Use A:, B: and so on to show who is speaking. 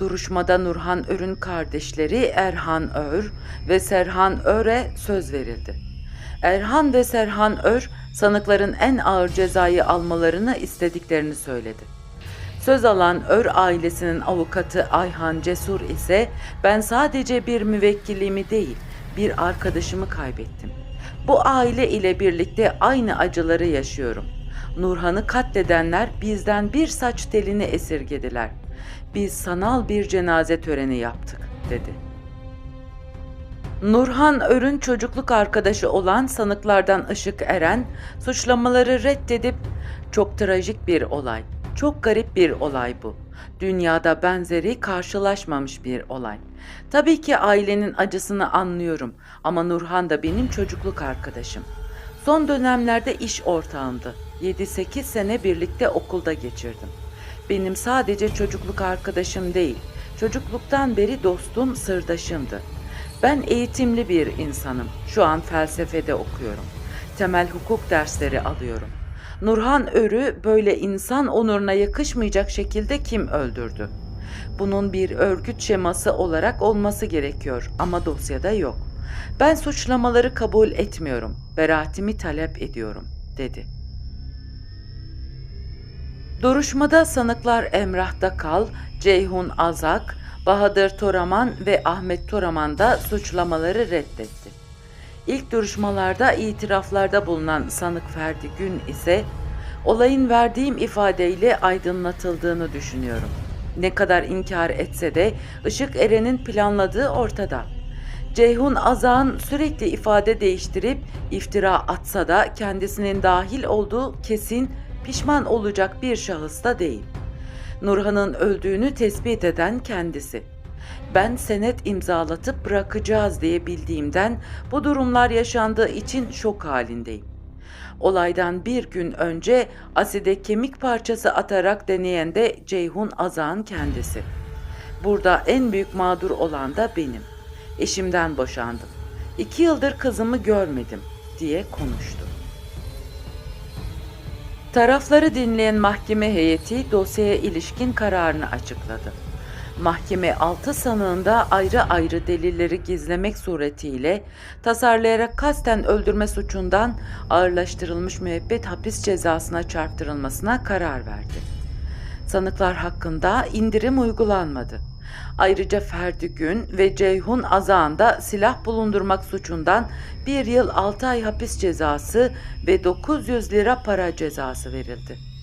A: Duruşmada Nurhan Ör'ün kardeşleri Erhan Ör ve Serhan Ör'e söz verildi. Erhan ve Serhan Ör sanıkların en ağır cezayı almalarını istediklerini söyledi. Söz alan Ör ailesinin avukatı Ayhan Cesur ise ben sadece bir müvekkilimi değil bir arkadaşımı kaybettim. Bu aile ile birlikte aynı acıları yaşıyorum. Nurhan'ı katledenler bizden bir saç telini esirgediler. Biz sanal bir cenaze töreni yaptık dedi. Nurhan Ör'ün çocukluk arkadaşı olan sanıklardan Işık Eren suçlamaları reddedip çok trajik bir olay, çok garip bir olay bu. Dünyada benzeri karşılaşmamış bir olay. Tabii ki ailenin acısını anlıyorum ama Nurhan da benim çocukluk arkadaşım. Son dönemlerde iş ortağımdı. 7-8 sene birlikte okulda geçirdim. Benim sadece çocukluk arkadaşım değil, çocukluktan beri dostum, sırdaşımdı. Ben eğitimli bir insanım. Şu an felsefede okuyorum. Temel hukuk dersleri alıyorum. Nurhan Ör'ü böyle insan onuruna yakışmayacak şekilde kim öldürdü? Bunun bir örgüt şeması olarak olması gerekiyor ama dosyada yok. Ben suçlamaları kabul etmiyorum. Beraatimi talep ediyorum, dedi. Duruşmada sanıklar Emrah Dakal, Ceyhun Azak, Bahadır Toraman ve Ahmet Toraman da suçlamaları reddetti. İlk duruşmalarda itiraflarda bulunan sanık Ferdi Gün ise olayın verdiğim ifadeyle aydınlatıldığını düşünüyorum. Ne kadar inkar etse de Işık Eren'in planladığı ortada. Ceyhun Azağ'ın sürekli ifade değiştirip iftira atsa da kendisinin dahil olduğu kesin pişman olacak bir şahıs da değil. Nurhan'ın öldüğünü tespit eden kendisi. Ben senet imzalatıp bırakacağız diye bildiğimden bu durumlar yaşandığı için şok halindeyim. Olaydan bir gün önce aside kemik parçası atarak deneyen de Ceyhun Azağ'ın kendisi. Burada en büyük mağdur olan da benim. Eşimden boşandım. İki yıldır kızımı görmedim diye konuştu. Tarafları dinleyen mahkeme heyeti dosyaya ilişkin kararını açıkladı. Mahkeme altı sanığında ayrı ayrı delilleri gizlemek suretiyle tasarlayarak kasten öldürme suçundan ağırlaştırılmış müebbet hapis cezasına çarptırılmasına karar verdi. Sanıklar hakkında indirim uygulanmadı. Ayrıca Ferdi Gün ve Ceyhun Azağan da silah bulundurmak suçundan 1 yıl 6 ay hapis cezası ve 900 lira para cezası verildi.